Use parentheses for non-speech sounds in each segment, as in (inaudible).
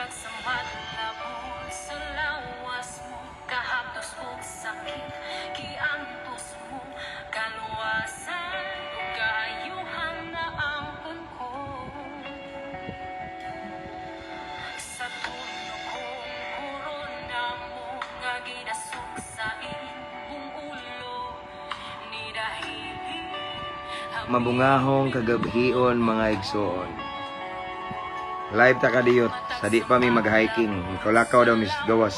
Matag sa madlabon sa lawas mo Kahaptos o sakit mo Kaluwasan o kaayuhan na angkon ko Sa tulo kong korona mo Nga ginasok sa imong ulo Ni dahil Mabungahong kagabhion mga igsoon. Live ta kadiyot. Sa di pa mi mag-hiking. Kulakaw daw mis gawas.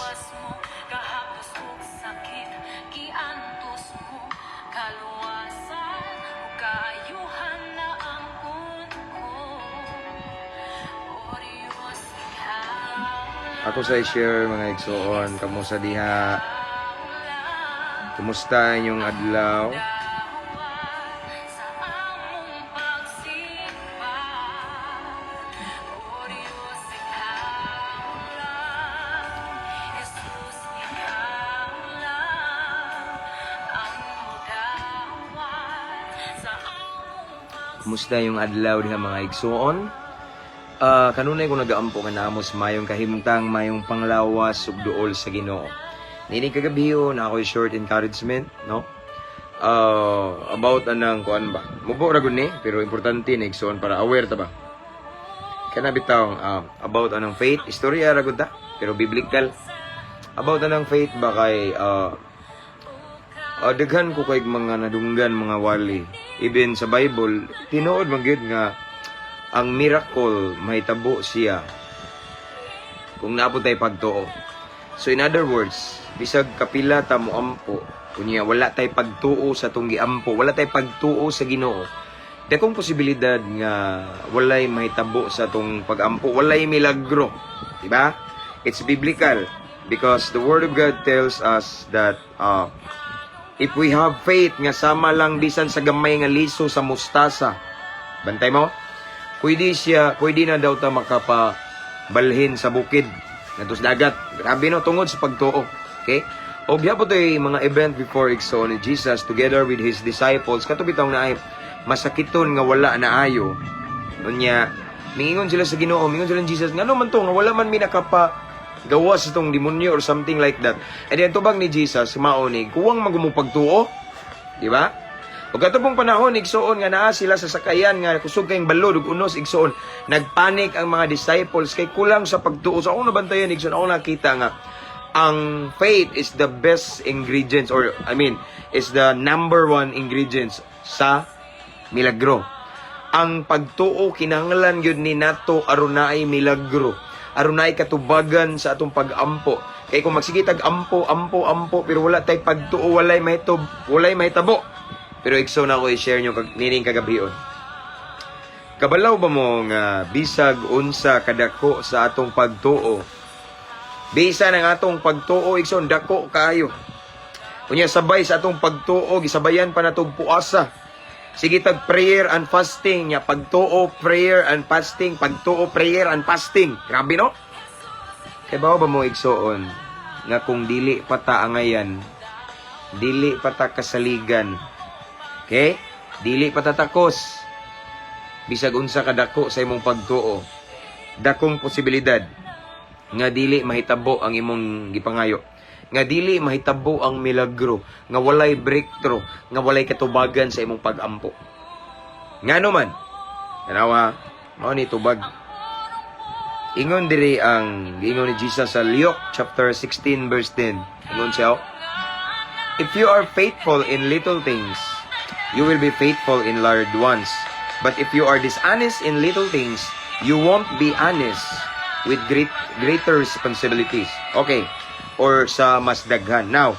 Ako sa i-share mga igsoon. Kamo sa diha. Kumusta inyong adlaw? Yung adlaw diha mga igsoon? Ah, kanunay ko nagaampo nga namos mayong kahimtang mayong panglawas ug duol sa Ginoo. Nini kagabiho na ako short encouragement, no? Ah, about anang kuan ba? Mubo ra gud ni, pero importante na igsoon para aware ta ba. Kana bitaw ah, about anang faith, istorya ra gud ta, pero biblical. About anang faith ba kay ah, Ah, daghan ko kay mga nadunggan mga wali. Even sa Bible, tinuod man nga ang miracle mahitabo siya kung naabot tay pagtuo. So in other words, bisag kapila ta mo ampo, kunya wala tay pagtuo sa tong giampo, wala tay pagtuo sa Ginoo. Dakong posibilidad nga walay mahitabo sa tong pagampo, walay milagro, di ba? It's biblical because the word of God tells us that uh, If we have faith nga sama lang bisan sa gamay nga liso sa mustasa. Bantay mo? Pwede siya, pwede na daw ta makapabalhin sa bukid. Natos dagat. Grabe no, tungod sa pagtuo. Okay? O to yung mga event before igso ni Jesus together with his disciples. Kato bitaw na ay masakiton nga wala na ayo. Unya, mingingon sila sa Ginoo, mingon sila ni Jesus, ngano man to nga wala man mi nakapa gawas itong demonyo or something like that. And then tubag ni Jesus, maonig, kuwang magumupagtuo. Di ba? O katubong panahon, igsoon nga naa sila sa sakayan nga kusog kayong balod ug unos igsoon. Nagpanik ang mga disciples kay kulang sa pagtuo. So ako nabantayan igsoon, ako nakita nga ang faith is the best ingredients or I mean, is the number one ingredients sa milagro. Ang pagtuo kinahanglan gyud ni nato aron naay milagro aron naay katubagan sa atong pag-ampo. Kay kung magsige tag ampo, ampo, ampo pero wala tay pagtuo, walay mahitub, walay mahitabo. Pero ikso na ako i-share nyo kag nining kagabion. Kabalaw ba mo nga bisag unsa kadako sa atong pagtuo? Bisa ng atong pagtuo ikson dako kaayo. Unya sabay sa atong pagtuo gisabayan pa natog puasa. Sige tag prayer and fasting nya pagtuo prayer and fasting pagtuo prayer and fasting. Grabe no? Kay bao ba mo igsoon nga kung dili pata angayan dili pata kasaligan. Okay? Dili pata takos. Bisag unsa kadako sa imong pagtuo. Dakong posibilidad nga dili mahitabo ang imong gipangayo nga dili mahitabo ang milagro, nga walay breakthrough, nga walay katubagan sa imong pag-ampo. Ngano man, tanawa, mao ni tubag. Ingon diri ang ingon ni Jesus sa Luke chapter 16 verse 10. Ingon siya, If you are faithful in little things, you will be faithful in large ones. But if you are dishonest in little things, you won't be honest with great greater responsibilities. Okay. Or sa mas daghan. Now,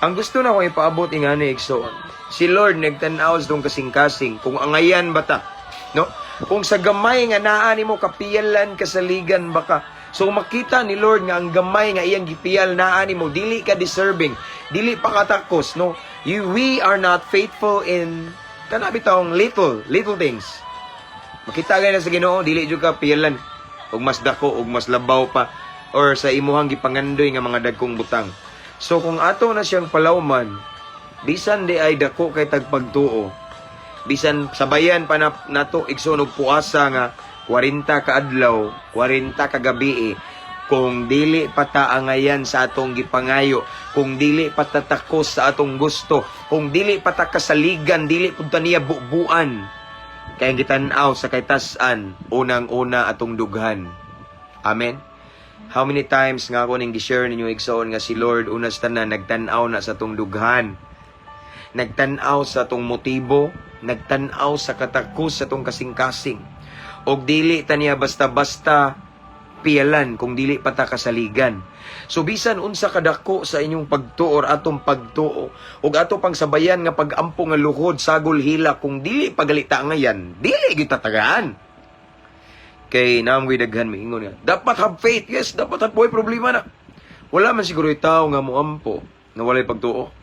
ang gusto na ko ipaabot nga ni Igsoon, si Lord nagtanaw sa tong kasing-kasing kung angayan bata. No? Kung sa gamay nga naa nimo kapiyalan kasaligan baka. So makita ni Lord nga ang gamay nga iyang gipiyal naa nimo dili ka deserving, dili pa katakos no. You we are not faithful in kana bitawng little little things. Makita gani sa Ginoo dili jud ka piyalan ug mas dako ug mas labaw pa or sa imuhang gipangandoy nga mga dagkong butang. So kung ato na siyang palawman, bisan di ay dako kay tagpagtuo, bisan sabayan pa na nato igsunog puasa nga 40 ka adlaw, 40 ka gabi, kung dili pataangayan sa atong gipangayo, kung dili patatakos sa atong gusto, kung dili patakasaligan, dili punta niya bubuan. Kaya gitan-aw sa kaytasan, unang-una atong dughan. Amen. How many times nga ako ning gi-share ninyo igsoon nga si Lord unas tanan nagtan-aw na sa atong dughan. Nagtan-aw sa atong motibo, nagtan-aw sa katakos sa atong kasing-kasing. Og dili ta basta-basta piyalan kung dili pa ta kasaligan. So bisan unsa kadako sa inyong pagtuo or atong pagtuo ug ato pang sabayan nga pagampo nga luhod sagol hila kung dili pagalita ngayan, dili gyud tatagaan. Kay naamgoy daghan miingon nga, dapat have faith. Yes, dapat have boy problema na. Wala man siguro tao nga moampo na walay pagtuo.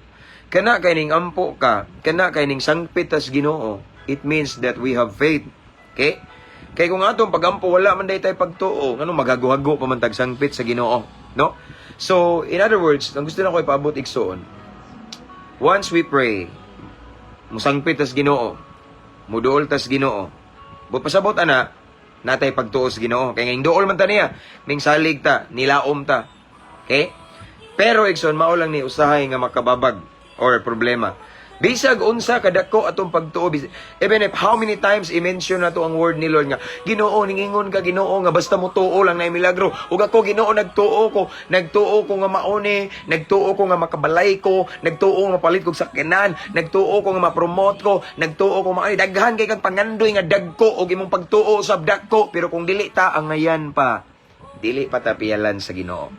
Kana kay ning ampo ka, kana kay ning sangpit as Ginoo, it means that we have faith. Okay? Kay kung atong pagampo wala man day tay pagtuo, ngano magaguhago pa man tag sangpit sa Ginoo, no? So, in other words, ang gusto na ko ipaabot igsoon, once we pray, musangpit tas Ginoo, muduol tas Ginoo. But pasabot ana, natay pagtuo sa Ginoo. Kay ngayong duol man ta niya, ning salig ta, nilaom ta. Okay? Pero igsoon mao lang ni usahay nga makababag or problema. Bisag unsa kadako atong pagtuo. Even if how many times i-mention nato ang word ni Lord nga Ginoo ningingon ka Ginoo nga basta mo tuo lang na milagro. Ug ako Ginoo nagtuo ko nagtuo ko nga mauni nagtuo ko nga makabalay ko nagtuo nga mapalit kog sakyanan nagtuo ko nga ma-promote ko nagtuo ko maani daghan kay kang pangandoy nga dagko og imong pagtuo sa dagko pero kung dili ta ang ngayan pa. Dili pa ta piyalan sa Ginoo.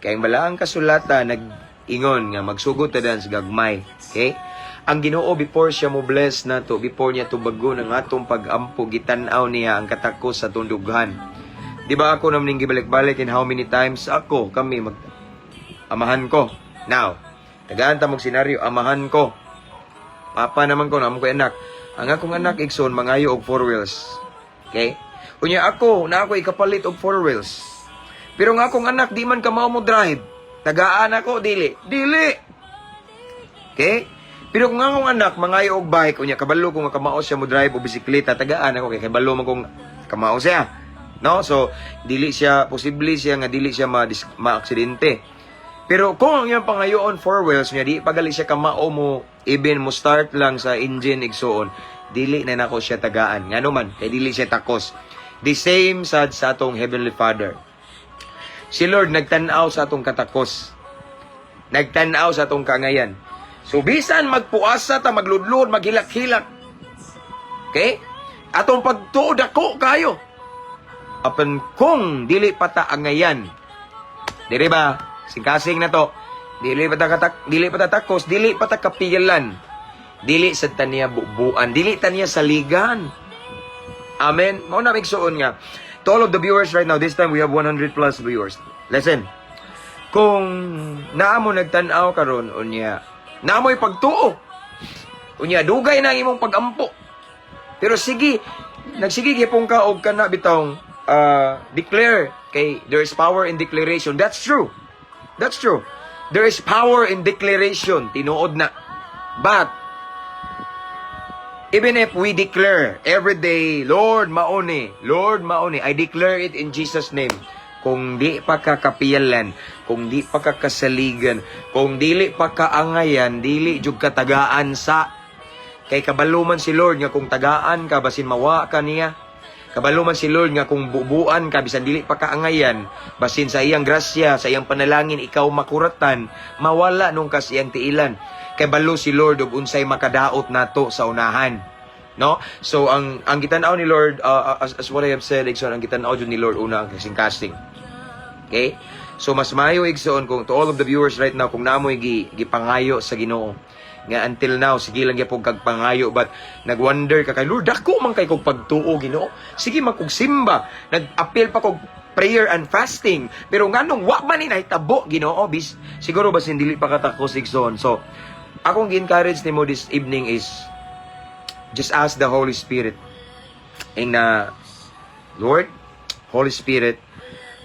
Kay ang balaang kasulatan nag-ingon nga magsugod ta dan sa gagmay. Okay? Ang Ginoo before siya mo bless nato, before niya tubago ng atong pag-ampo gitan-aw niya ang katakos sa tundughan. Di ba ako naman ning gibalik-balik in how many times ako kami mag amahan ko. Now, tagaan ta mong senaryo amahan ko. Papa naman ko namo ko anak. Ang akong anak igsoon mangayo og four wheels. Okay? Unya ako na ako ikapalit og four wheels. Pero nga akong anak, di man ka mao mo drive. Tagaan ako, dili. Dili! Okay? Pero kung akong anak, mangayo og bike, unya kabalo kung kamao siya mo drive o bisikleta, tagaan ako, kay kabalo man kung kamao siya. No? So, dili siya, posible siya nga dili siya ma ma-aksidente. Pero kung ang iyang pangayoon four wheels niya, di pagali siya kamao mo, even mo start lang sa engine igsoon, dili na nako siya tagaan. Nga naman, kay dili siya takos. The same sad sa atong Heavenly Father. Si Lord nagtanaw sa atong katakos. Nagtanaw sa atong kangayan. So bisan magpuasa ta magludlod, maghilak-hilak. Okay? Atong pagtuod ako kayo. Apan kung dili pa ta angayan. Dili ba? Singkasing na to. Dili pa ta katak, dili pa ta takos, dili pa ta kapiyalan. Dili sa taniya bubuan, dili taniya saligan. Amen. Mao na migsuon nga. To all of the viewers right now, this time we have 100 plus viewers. Listen. Kung naamo nagtan-aw karon unya, naamoy pagtuo. Unya dugay na ang imong pagampo. Pero sige, nagsige gipon ka og kana bitong uh, declare kay there is power in declaration. That's true. That's true. There is power in declaration. Tinuod na. But Even if we declare every day, Lord mauni, Lord mauni, I declare it in Jesus name. Kung di pa kakapiyalan, kung di pa kakasaligan, kung dili pa kaangayan, dili jud katagaan sa kay kabaluman si Lord nga kung tagaan ka basin mawa ka niya. Kabaluman si Lord nga kung bubuan ka bisan dili pa kaangayan, basin sa iyang grasya, sa iyang panalangin ikaw makuratan, mawala nung kas iyang tiilan. Kay balo si Lord og unsay makadaot nato sa unahan. No? So ang ang gitan-aw ni Lord uh, as, as what I have said, igsoon ang gitan-aw jud ni Lord una ang kasing casting. Okay? So mas maayo igsoon kung to all of the viewers right now kung namoy gi gipangayo sa Ginoo. Nga until now sige lang gyapon kag pangayo but nagwonder ka kay Lord dako man kay kog pagtuo Ginoo. Sige man kog simba. Nag-appeal pa kog prayer and fasting. Pero nganong wa man ni nahitabo Ginoo bis siguro basin dili pa katakos igsoon so akong gi-encourage nimo this evening is just ask the Holy Spirit. Ing na Lord Holy Spirit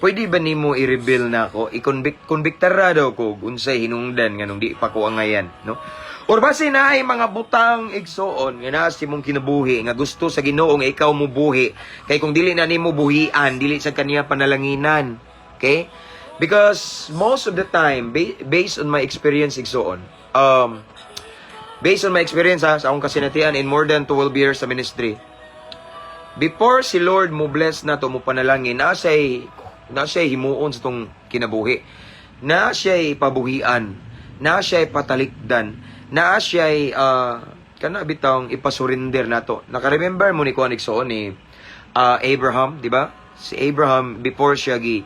pwede ba nimo i-reveal na ako? I-convict convictara daw ko unsay hinungdan nganong di pa ko angayan no? Or base na ay mga butang igsoon nga naa si mong kinabuhi nga gusto sa Ginoo nga ikaw mo buhi. Kay kung dili na nimo buhian dili sa kaniya panalanginan Okay? Because most of the time, ba- based on my experience igsoon, um, based on my experience ha, sa akong kasinatian in more than 12 years sa ministry, before si Lord mo bless na to mo panalangin, na siya'y, na siya'y himuon sa tong kinabuhi. Na siya'y pabuhian. Na siya'y patalikdan. Na siya'y, uh, kana bitang ipasurinder na to. Naka-remember mo ni Kuan Iksoon ni ah, Abraham, di ba? Si Abraham, before siya gi,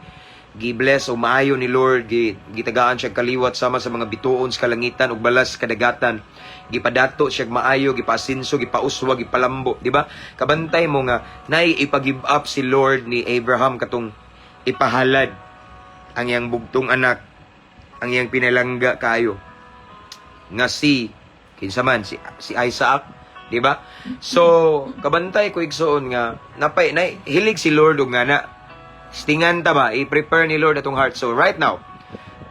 gi-bless o maayo ni Lord, gi, gitagaan siya kaliwat sama sa mga bituon sa kalangitan ug balas kadagatan. Gipadato siya maayo, gipasinso, gipauswa, gipalambo, di ba? Kabantay mo nga nay ipag-give up si Lord ni Abraham katong ipahalad ang iyang bugtong anak, ang iyang pinalangga kayo nga si kinsa man si si Isaac, di ba? So kabantay ko igsoon nga napay na hilig si Lord og nga na stingan ta ba i-prepare ni Lord atong heart. So right now,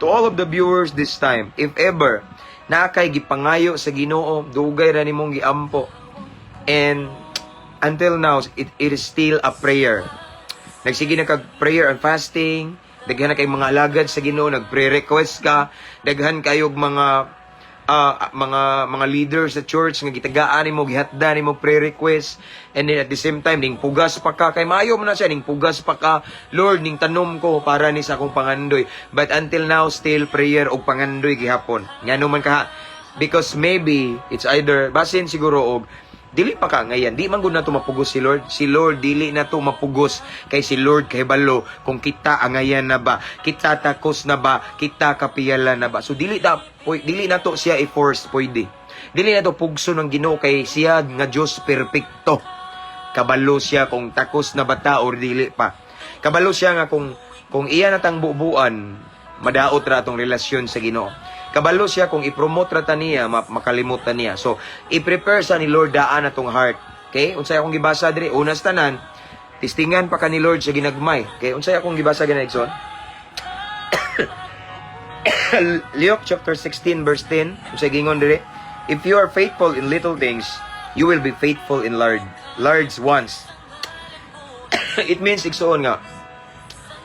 to all of the viewers this time, if ever na kay gipangayo sa Ginoo, dugay ra nimong giampo. And until now, it, it is still a prayer. Nagsige na kag prayer and fasting, daghan na kay mga alagad sa Ginoo, nagpre-request ka, daghan kayog mga ah, mga mga leaders sa church nga gitagaan nimo gihatda nimo pre-request. And then at the same time ning pugas pa ka. Kay maayo man na siya ning pugas pa ka. Lord ning tanom ko para ni sa akong pangandoy. But until now still prayer og pangandoy gihapon. Ngano man ka because maybe it's either basin siguro og dili pa ka ngayon. Di man na to mapugos si Lord. Si Lord dili na to mapugos kay si Lord kay balo. Kung kita angayan na ba? Kita takos na ba? Kita kapiyala na ba? So dili ta dili na to siya i-force pwede. Dili na to pugso ng Ginoo kay siya nga Dios perpekto. Kabalo siya kung takos na bata or dili pa. Kabalo siya nga kung kung iya natang bubuan madaot ra atong relasyon sa Ginoo kabalo siya kung i-promote ra niya ma- makalimot ta niya. So i-prepare sa ni Lord daan atong heart. Okay? Unsay akong gibasa diri? Unas tanan tistingan pa ka ni Lord sa ginagmay. Okay? Unsay akong gibasa gina Igsoon (coughs) Luke chapter 16 verse 10 unsay gingon diri? If you are faithful in little things you will be faithful in large large ones. (coughs) It means igsoon nga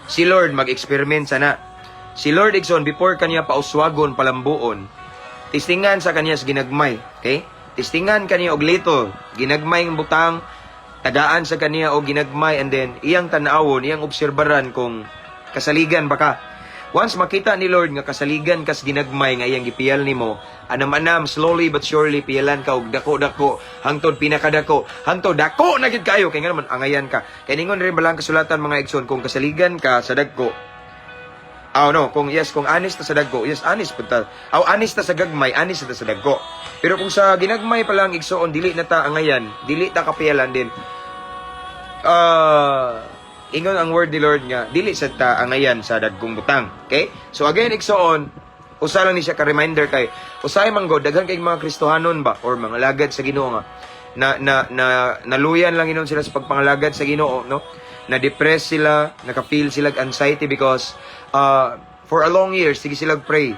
si Lord mag-experiment sana si Lord igsoon before kaniya pauswagon palambuon tistingan sa kaniya sa ginagmay okay tistingan kaniya og little ginagmay ng butang tadaan sa kaniya og ginagmay and then iyang tanawon iyang obserbaran kung kasaligan ba ka Once makita ni Lord nga kasaligan kas ginagmay nga iyang gipiyal nimo, anam-anam slowly but surely piyalan ka og dako-dako hangtod pinakadako, hangtod dako na gid kayo kay nga naman angayan ka. Kay ningon rin balang kasulatan mga igsoon kung kasaligan ka sa dagko. Ah no, kung yes, kung honest ta sa dagko, yes honest pud ta. Aw honest ta sa gagmay, honest ta sa dagko. Pero kung sa ginagmay pa lang igsoon dili na ta angayan, dili ta kapiyalan din. Ah ingon ang word ni Lord nga dili sa ta angayan sa dagkong butang. Okay? So again igsoon usa lang ni siya ka reminder kay usay man go daghan kay mga Kristohanon ba or mga lagad sa Ginoo nga na na na naluyan lang inon sila sa pagpangalagad sa Ginoo no na depressed sila naka-feel sila anxiety because uh, for a long years sige sila pray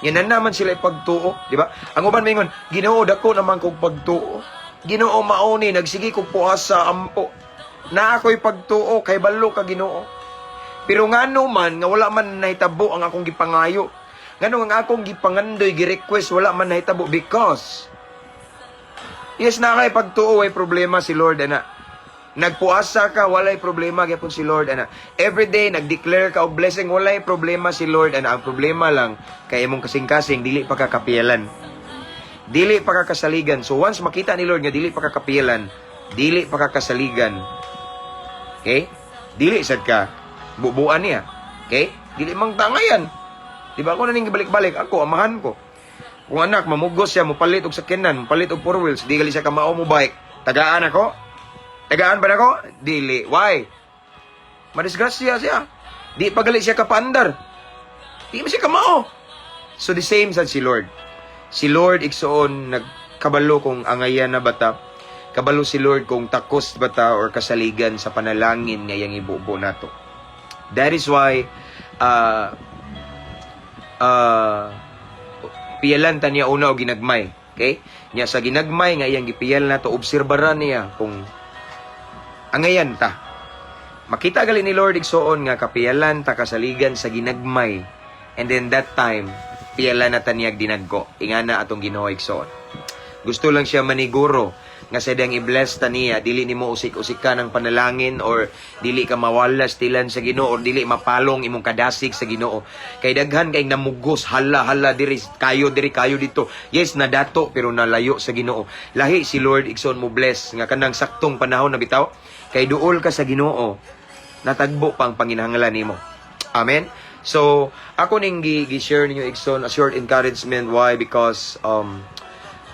yan na naman sila pagtuo, di ba? Ang uban mingon, Ginoo dako naman kog pagtuo. Ginoo mauni nagsige kog puas sa ampo. Na ako'y pagtuo kay balo ka Ginoo. Pero ngano man nga wala man nahitabo ang akong gipangayo. Ngano ang akong gipangandoy gi-request wala man nahitabo because Yes na kay pagtuo ay problema si Lord ana. Nagpuasa ka, walay problema gyapon si Lord ana. Every day nag-declare ka og blessing, walay problema si Lord ana. Ang problema lang kay imong kasing-kasing dili pa kakapiyalan. Dili pa kakasaligan. So once makita ni Lord nga dili pa kakapiyalan, dili pa kakasaligan. Okay? Dili sad ka bubuan niya. Okay? Dili mang tangayan. Di ba ako na balik-balik ako amahan ko. Kung anak mamugos siya mopalit og sakyanan, mopalit og four wheels, di gali siya kamao mo bike. Tagaan ako. Tagaan ba nako? Dili. Why? Madisgrasya siya. Di pagali siya kapaandar. Di man siya kamao. So the same sa si Lord. Si Lord igsoon nagkabalo kung angayan na bata. Kabalo si Lord kung takos bata or kasaligan sa panalangin nga yang ibubo nato. That is why uh, uh, piyalan ta niya una o ginagmay. Okay? Nya sa ginagmay nga iyang gipiyal nato obserbaran niya kung angayan ta. Makita gali ni Lord igsoon nga kapiyalan ta kasaligan sa ginagmay. And then that time, piyalan na taniyag dinagko. Ingana atong Ginoo igsoon. Gusto lang siya maniguro nga sa diyang i-bless ta niya, dili nimo usik-usik ka ng panalangin or dili ka mawalas tilan sa Ginoo or dili mapalong imong kadasig sa Ginoo. Kay daghan kay namugos hala hala diri kayo diri kayo dito. Yes nadato pero nalayo sa Ginoo. Lahi si Lord igsoon mo bless nga kanang saktong panahon na bitaw kay duol ka sa Ginoo natagbo pang panginahanglan nimo. Amen. So, ako ning gi- gi-share ninyo igsoon a short encouragement why because um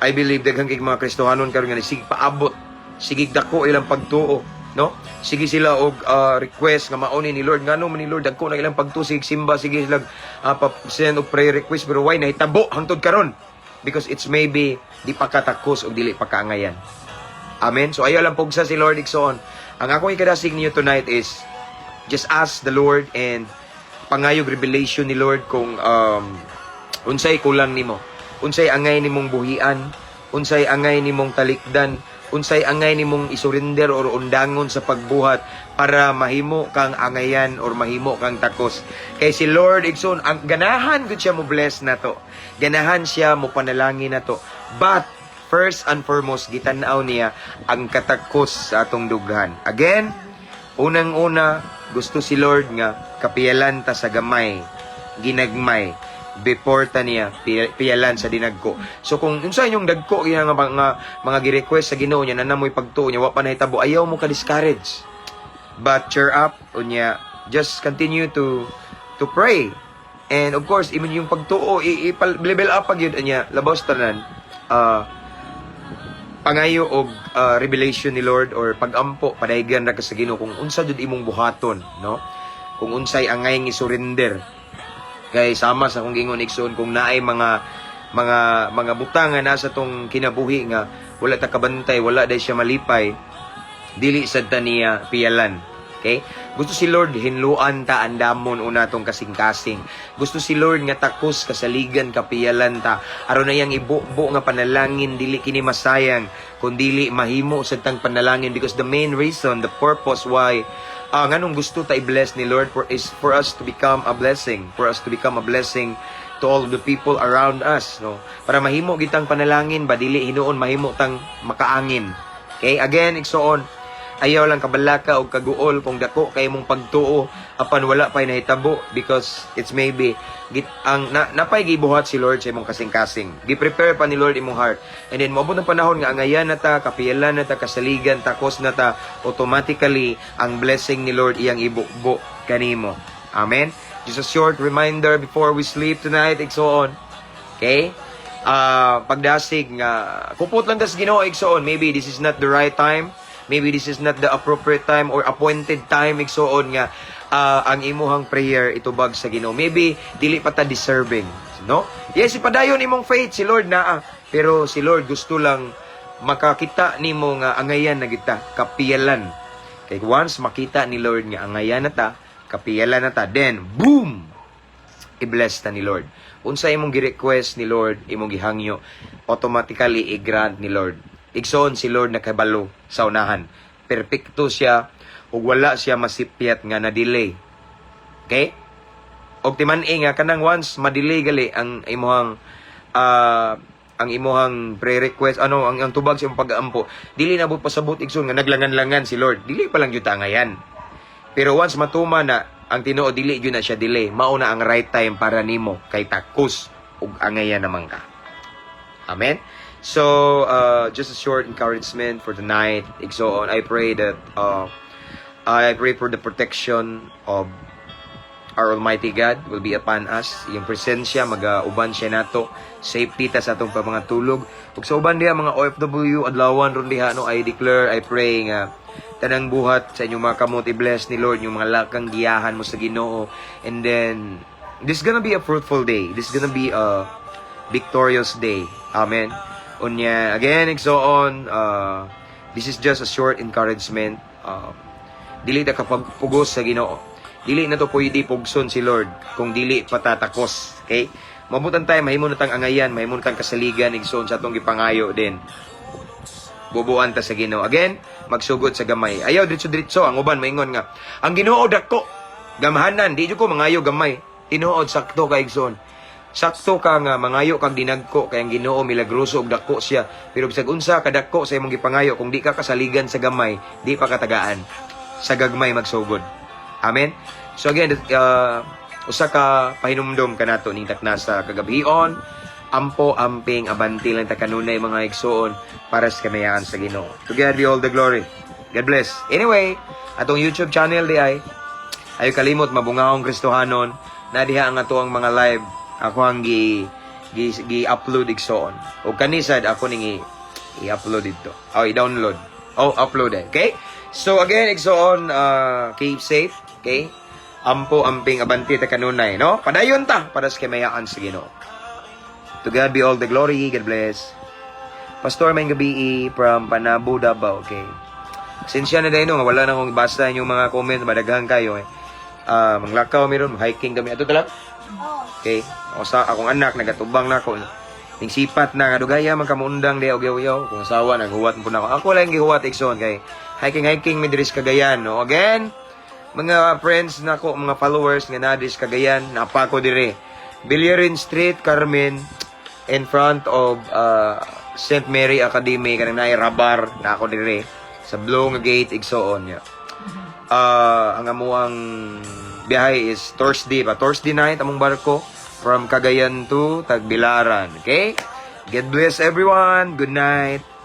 I believe daghang kay mga Kristohanon karon nga sige paabot sige dako ilang pagtuo no sige sila og ah, request nga mauni ni Lord ngano man ni Lord dagko na ilang pagtuo sige simba sige sila uh, send og prayer request pero why nahitabo hangtod karon because it's maybe di pa katakos og dili pa kaangayan Amen. So ayaw lang pugsa si Lord igsoon. Ang akong ikadasig niyo tonight is just ask the Lord and pangayog revelation ni Lord kung um, unsay kulang nimo. Unsay angay nimong buhian, unsay angay nimong talikdan, unsay angay nimong isurrender or undangon sa pagbuhat para mahimo kang angayan or mahimo kang takos. Kay si Lord igsoon ang ganahan gud siya mo bless nato. Ganahan siya mo panalangin nato. But first and foremost gitanaw niya ang katakos sa atong dughan. Again, unang-una gusto si Lord nga kapiyalan ta sa gamay, ginagmay before ta niya pi- piyalan sa dinagko. So kung unsa inyong dagko iya nga mga mga gi-request sa Ginoo niya na namoy pagtuo niya wa pa nahitabo ayaw mo ka discourage. But cheer up unya just continue to to pray. And of course, even yung pagtuo, i- i- level up pag yun niya, labaw sa tanan, ah, pangayo og uh, revelation ni Lord or pagampo padaygan ra ka sa Ginoo kung unsa jud imong buhaton no kung unsay angay nga surrender kay sama sa kung gingon igsoon kung naay mga mga mga butang nga nasa tong kinabuhi nga wala ta kabantay wala day siya malipay dili sad ta niya piyalan. Okay? Gusto si Lord hinluan ta andamon una tong kasing-kasing. Gusto si Lord nga takos kasaligan kapiyalan ta. Aron na yang ibubo nga panalangin dili kini masayang kun dili mahimo sa tang panalangin. Because the main reason the purpose why ah nganong gusto ta i-bless ni Lord for is for us to become a blessing for us to become a blessing to all the people around us no? Para mahimo gitang panalangin ba dili hinuon mahimo tang makaangin. Okay again igsoon ayaw lang kabalaka o kaguol kung dako kay mong pagtuo apan wala pay nahitabo because it's maybe git ang na, napay gibuhat si Lord sa imong kasing-kasing. Gi-prepare pa ni Lord imong heart. And then moabot ang panahon nga angayan na ta kapiyalan na ta kasaligan takos na ta automatically ang blessing ni Lord iyang ibubo kanimo. Amen? Just a short reminder before we sleep tonight igsoon. Okay? Ah pagdasig nga kupot lang tas Ginoo igsoon. Maybe this is not the right time maybe this is not the appropriate time or appointed time igsoon nga ah, ang imuhang prayer itubag sa Ginoo. Maybe dili pa ta deserving no? Yes ipadayon imong faith si Lord naa. Pero si Lord gusto lang makakita nimo nga angayan na kita kapiyalan. Kay once makita ni Lord nga angayan na ta kapiyalan na ta then boom! I-bless ta ni Lord. Unsa imong gi-request ni Lord, imong gihangyo, automatically i-grant ni Lord. Igsoon si Lord nakabalo sa unahan. Perpekto siya ug wala siya masipyat nga na delay. Okay? Og timan nga kanang once ma-delay gali ang imuhang ah, ang imuhang pre-request ano ang, ang tubag sa pag-aampo dili na bud pasabot igsoon nga naglangan-langan si Lord dili pa lang jud ngayan pero once matuma na ang Tinoo dili gyud na siya delay, mao na ang right time para nimo kay takos ug angayan naman ka. Amen. So, uh, just a short encouragement for tonight. Igsoon, I pray that uh, I pray for the protection of our Almighty God will be upon us. Yung presensya, mag-uban siya nato. Safety ta sa atong pa mga tulog. Ug sa uban diha mga OFW, adlawan ron no, I declare, I pray nga tanang buhat sa inyong mga kamot i-bless ni Lord yung mga lakang giyahan mo sa Ginoo and then this is gonna be a fruitful day this is gonna be a victorious day amen unya again igsoon uh, this is just a short encouragement uh, dili ta kapagpugos sa Ginoo dili na to pwede pugson si Lord kung dili patatakos okay mabutan tayo mahimo na tang angayan mahimo na tang kasaligan igsoon sa atong gipangayo din bubuan ta sa Ginoo. Again, magsugod sa gamay. Ayaw diretso-diretso ang uban maingon nga. Ang Ginoo dako. Gamahanan, di ko mangayo gamay. Tinuod sakto kay igsoon. Sakto ka nga mangayo kag dinagko kay ang Ginoo milagroso og dako siya. Pero bisag unsa kadako sa imong gipangayo kung di ka kasaligan sa gamay, di pa katagaan. Sa gagmay magsugod. Amen. So again, uh, usa ka pahinumdom kanato ning takna sa ampo amping abanti lang ta kanunay mga igsoon para sa kamayaan sa Ginoo. To God be all the glory. God bless. Anyway, atong YouTube channel di ay ayo kalimot mabungahong Kristohanon na diha ang ato ang mga live ako ang gi gi, gi-upload igsoon. O kanisad ako ning i-upload dito. O i-download. O upload eh. Okay? So again, igsoon uh, keep safe, okay? Ampo amping abanti ta kanunay, no? Padayon ta para sa kamayaan sa Ginoo. To God be all the glory. God bless. Pastor, may gabi from Panabo, Davao. Okay. Sinsya na dahil no, wala na akong basta yung mga comment, madaghan kayo eh. Ah, manglakaw meron, hiking kami. Ato talang? Okay. Ako sa akong anak, nagatubang na ako. Ning sipat na nga dugaya man kamundang di og yaw kung asawa naghuwat po na ako. Ako lang gihuwat ikson kay hiking hiking mi diris Cagayan no. Again, mga friends nako, mga followers nga na diris Cagayan, napa ko dire. Billiarin Street, Carmen, in front of uh, St. Mary Academy kanang naay rabar na ako dire sa blue nga gate igsoon niya. Ah, ang amuang biyahe is Thursday pa. Thursday night among barko from Cagayan to Tagbilaran. Okay? God bless everyone. Good night.